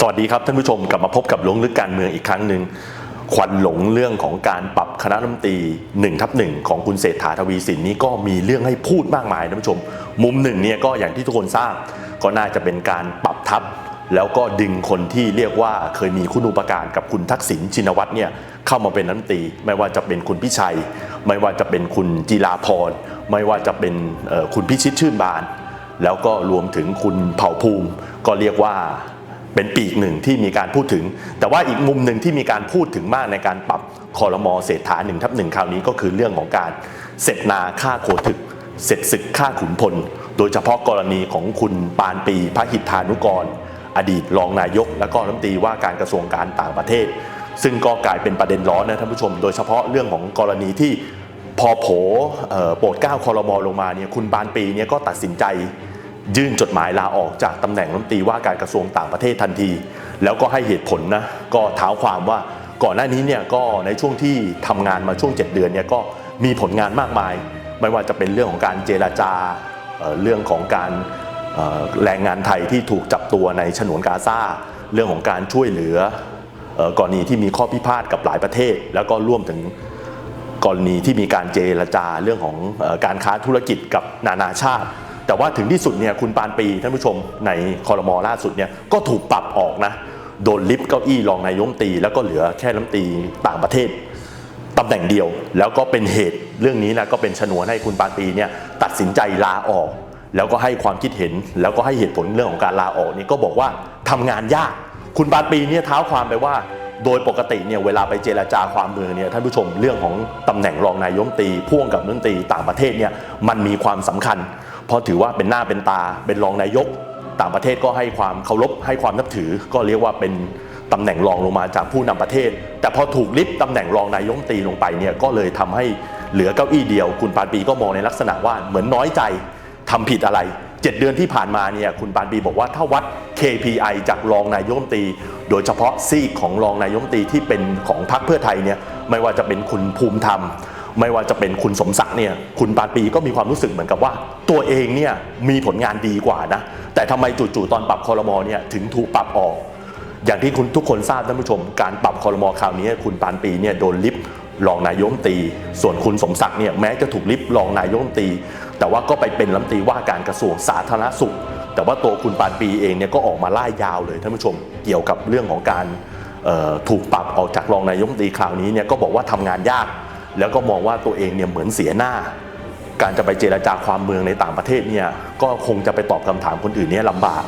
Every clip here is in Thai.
สวัสดีครับท่านผู้ชมกลับมาพบกับหลวงลึกการเมืองอีกครั้งหนึ่งควันหลงเรื่องของการปรับคณะรัฐมนตรี1ทับหนึ่งของคุณเศรษฐาทวีสินนี้ก็มีเรื่องให้พูดมากมายท่านผู้ชม มุมหนึ่งเนี่ยก็อย่างที่ทุกคนทราบ ก็น่าจะเป็นการปรับทับ แล้วก็ดึงคนที่เรียกว่าเคยมีคุณูปการกับคุณทักษิณชินวัตรเนี่ยเข้ามาเป็นรัฐมนตรี ไม่ว่าจะเป็นคุณพิชัย ไม่ว่าจะเป็นคุณจีราพรไม่ว่าจะเป็นคุณพิชิตชื่นบาน แล้วก็รวมถึงคุณเผ่าภูมิ ก็เรียกว่า เป็นปีกหนึ่งที่มีการพูดถึง แต่ว่าอีกมุมหนึ่งที่มีการพูดถึงมากในการปรับคอรมอเศรษฐาหนึ่งทับหนึ่งคราวนี้ก็คือเรื่องของการเสร็จนาฆ่าโคถึก เสร็จศึกฆ่าขุนพล โดยเฉพาะกรณีของคุณปานปีพระหิทธานุกร อดีตรองนายก และก็รัฐมนตรีว่าการกระทรวงการต่างประเทศ ซึ่งก็กลายเป็นประเด็นร้อนนะท่านผู้ชม โดยเฉพาะเรื่องของกรณีที่พอโผล่โปรดเก้าคอรมอลงมาเนี่ยคุณปานปีเนี่ยก็ตัดสินใจ ยื่นจดหมายลาออกจากตำแหน่งรัฐมนตรีว่าการกระทรวงต่างประเทศทันที แล้วก็ให้เหตุผลนะก็เท้าความว่าก่อนหน้านี้เนี่ยก็ในช่วงที่ทำงานมาช่วง 7 เดือนเนี่ยก็มีผลงานมากมาย ไม่ว่าจะเป็นเรื่องของการเจราจาเรื่องของการแรงงานไทยที่ถูกจับตัวในฉนวนกาซาเรื่องของการช่วยเหลือกรณีที่มีข้อพิพาทกับหลายประเทศ แล้วก็ร่วมถึงกรณีที่มีการเจรจาเรื่องของการค้าธุรกิจกับนานาชาติ แต่ว่าถึงที่สุดเนี่ยคุณปานปีท่านผู้ชมในคอรมอล่าสุดเนี่ยก็ถูกปรับออกนะโดนลิฟต์เก้าอี้รองนายกรัฐมตี แล้วก็เหลือแค่รัฐมนตรีต่างประเทศตำแหน่งเดียว แล้วก็เป็นเหตุเรื่องนี้นะก็เป็นชนวนให้คุณปานปีเนี่ยตัดสินใจลาออก แล้วก็ให้ความคิดเห็น แล้วก็ให้เหตุผลเรื่องของการลาออกนี่ก็บอกว่าทำงานยาก คุณปานปีเนี่ยเท้าความไปว่าโดยปกติเนี่ยเวลาไปเจราจาความเมืองเนี่ยท่านผู้ชมเรื่องของตำแหน่งรองนายกรัฐมตีพ่วงกับรัฐมนตรีต่างประเทศเนี่ยมันมีความสำคัญ เพราะถือว่าเป็นหน้าเป็นตา เป็นรองนายก ต่างประเทศก็ให้ความเคารพให้ความนับถือ ก็เรียกว่าเป็นตำแหน่งรองลงมาจากผู้นำประเทศ แต่พอถูกลิฟต์ตำแหน่งรองนายกรัฐมตีลงไปเนี่ยก็เลยทำให้เหลือเก้าอี้เดียว คุณปานปีก็มองในลักษณะว่าเหมือนน้อยใจทำผิดอะไร 7 เดือนที่ผ่านมาเนี่ยคุณปานปีบอกว่าถ้าวัด KPI จากรองนายกรัฐมตี โดยเฉพาะซีกของรองนายกรัฐมตีที่เป็นของพรรคเพื่อไทยเนี่ยไม่ว่าจะเป็นคุณภูมิธรรม ไม่ว่าจะเป็นคุณสมศักดิ์เนี่ยคุณปานปีก็มีความรู้สึกเหมือนกับว่า ตัวเองเนี่ยมีผลงานดีกว่านะ แต่ทำไมจู่ๆตอนปรับคอรมอเนี่ยถึงถูกปรับออก อย่างที่คุณทุกคนทราบท่านผู้ชม การปรับคอรมอคราวนี้ คุณปานปีเนี่ยโดนลิฟต์รองนายกรัฐมตี ส่วนคุณสมศักดิ์เนี่ยแม้จะถูกลิฟต์รองนายกรัฐมตี แต่ว่าก็ไปเป็นรัฐมตีว่าการกระทรวงสาธารณสุข แต่ว่าตัวคุณปานปีเองเนี่ยก็ออกมาไล่ยาวเลยท่านผู้ชม เกี่ยวกับเรื่องของการถูกปรับออกจากรองนายกรัฐมตีคราวนี้เนี่ยก็บอกว่าทำงานยาก แล้วก็มองว่าตัวเองเนี่ยเหมือนเสียหน้า การจะไปเจราจาความเมืองในต่างประเทศเนี่ยก็คงจะไปตอบคำถามคนอื่นเนี่ยลำบาก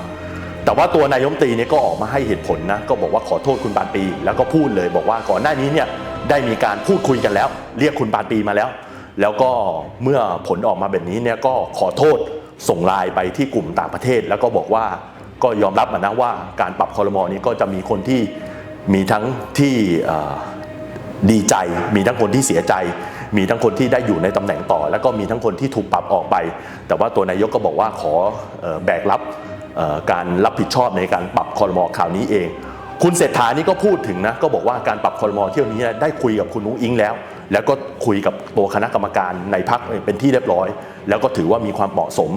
แต่ว่าตัวนายกรัฐมตรีเนี่ยก็ออกมาให้เหตุผลนะก็บอกว่าขอโทษคุณปานปี แล้วก็พูดเลยบอกว่าก่อนหน้านี้เนี่ยได้มีการพูดคุยกันแล้ว เรียกคุณปานปีมาแล้ว แล้วก็เมื่อผลออกมาแบบนี้เนี่ยก็ขอโทษส่งไลน์ไปที่กลุ่มต่างประเทศ แล้วก็บอกว่าก็ยอมรับนะว่าการปรับคอรมอนี้ก็จะมีคนที่มีทั้งที่ ดีใจ มีทั้งคนที่เสียใจ มีทั้งคนที่ได้อยู่ในตำแหน่งต่อ แล้วก็มีทั้งคนที่ถูกปรับออกไป แต่ว่าตัวนายกก็บอกว่าขอแบกรับการรับผิดชอบในการปรับคอรมอข่าวนี้เอง คุณเศรษฐานี่ก็พูดถึงนะ ก็บอกว่าการปรับคอรมอเที่ยวนี้ได้คุยกับคุณนุ้งอิงแล้ว แล้วก็คุยกับตัวคณะกรรมการในพักเป็นที่เรียบร้อย แล้วก็ถือว่ามีความเหมาะสม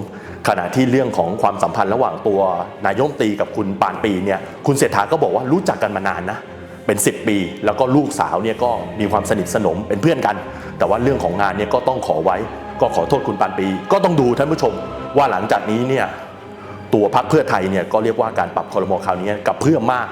ขณะที่เรื่องของความสัมพันธ์ระหว่างตัวนายกรัฐมตีกับคุณปานปีเนี่ย คุณเศรษฐาก็บอกว่ารู้จักกันมานานนะ เป็น 10 ปี แล้วก็ลูกสาวเนี่ยก็มีความสนิทสนมเป็นเพื่อนกัน แต่ว่าเรื่องของงานเนี่ยก็ต้องขอไว้ ก็ขอโทษคุณปานปี ก็ต้องดูท่านผู้ชมว่าหลังจากนี้เนี่ยตัวพรรคเพื่อไทยเนี่ยก็เรียกว่าการปรับคอรมอคราวนี้กับเพื่อมาก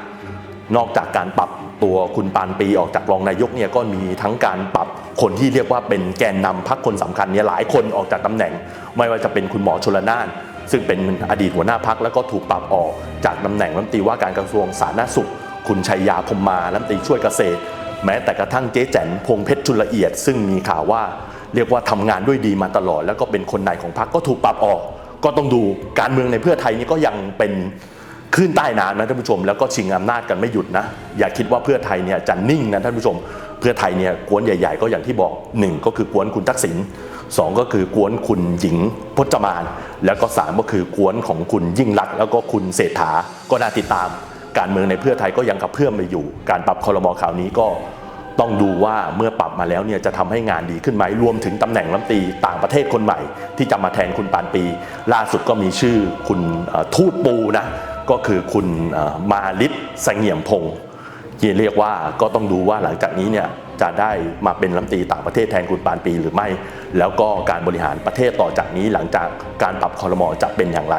นอกจากการปรับตัวคุณปานปีออกจากรองนายกเนี่ยก็มีทั้งการปรับคนที่เรียกว่าเป็นแกนนำพรรคคนสำคัญเนี่ยหลายคนออกจากตำแหน่ง ไม่ว่าจะเป็นคุณหมอชลนาน ซึ่งเป็นอดีตหัวหน้าพักแล้วก็ถูกปรับออกจากตำแหน่งรัฐมนตรีว่าการกระทรวงสาธารณสุข คุณชัยยาพรหมารัฐมนตรีช่วยเกษตร แม้แต่กระทั่งเจ๊แจ๋นพงเพชรจุลละเอียด ซึ่งมีข่าวว่าเรียกว่าทำงานด้วยดีมาตลอด แล้วก็เป็นคนในของพรรคก็ถูกปรับออก ก็ต้องดูการเมืองในเพื่อไทยนี่ก็ยังเป็นคลื่นใต้น้ำนะท่านผู้ชมแล้วก็ชิงอำนาจกันไม่หยุดนะ อย่าคิดว่าเพื่อไทยเนี่ยจะนิ่งนะท่านผู้ชม เพื่อไทยเนี่ยกวนใหญ่ ๆ ก็อย่างที่บอกหนึ่งก็คือกวนคุณทักษิณสองก็คือกวนคุณหญิงพจมาน แล้วก็สามก็คือกวนของคุณยิ่งลัก แล้วก็คุณเศรษฐาก็น่าติดตาม การเมืองในเพื่อไทยก็ยังกับเพื่อมไปอยู่ การปรับคอรมอข่าวนี้ก็ต้องดูว่าเมื่อปรับมาแล้วเนี่ยจะทำให้งานดีขึ้นไหมรวมถึงตำแหน่งรัฐมนตรีต่างประเทศคนใหม่ ที่จะมาแทนคุณปานปี ล่าสุดก็มีชื่อคุณทูตปูนะก็คือคุณมาลิศเสงี่ยมพงศ์ที่เรียกว่าก็ต้องดูว่าหลังจากนี้เนี่ยจะได้มาเป็นรัฐมนตรีต่างประเทศแทนคุณปานปีหรือไม่ แล้วก็การบริหารประเทศต่อจากนี้หลังจากการปรับคอรมอจะเป็นอย่างไร